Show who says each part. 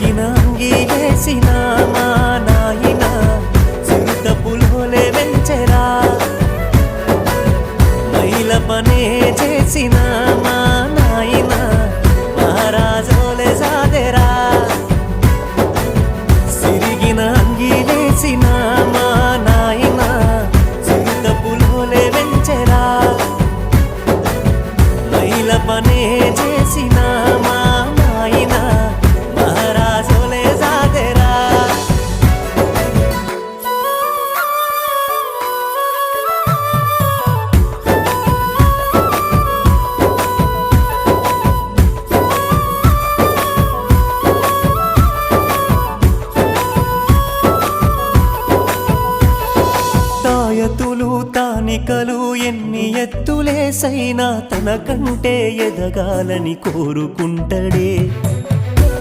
Speaker 1: సిరిగిన అంగీలేసిన మా నాయన చిరుత పులోలే మైల పనే చేసిన మా నాయన మహారాజోలే సాదెరా. సిరిగిన అంగీలేసిన మా నాయన చిరుత పులోలే మైల పనే చేసిన తాయతులు తానికలు ఎన్ని ఎత్తులేసైనా తనకంటే ఎదగాలని కోరుకుంటడే.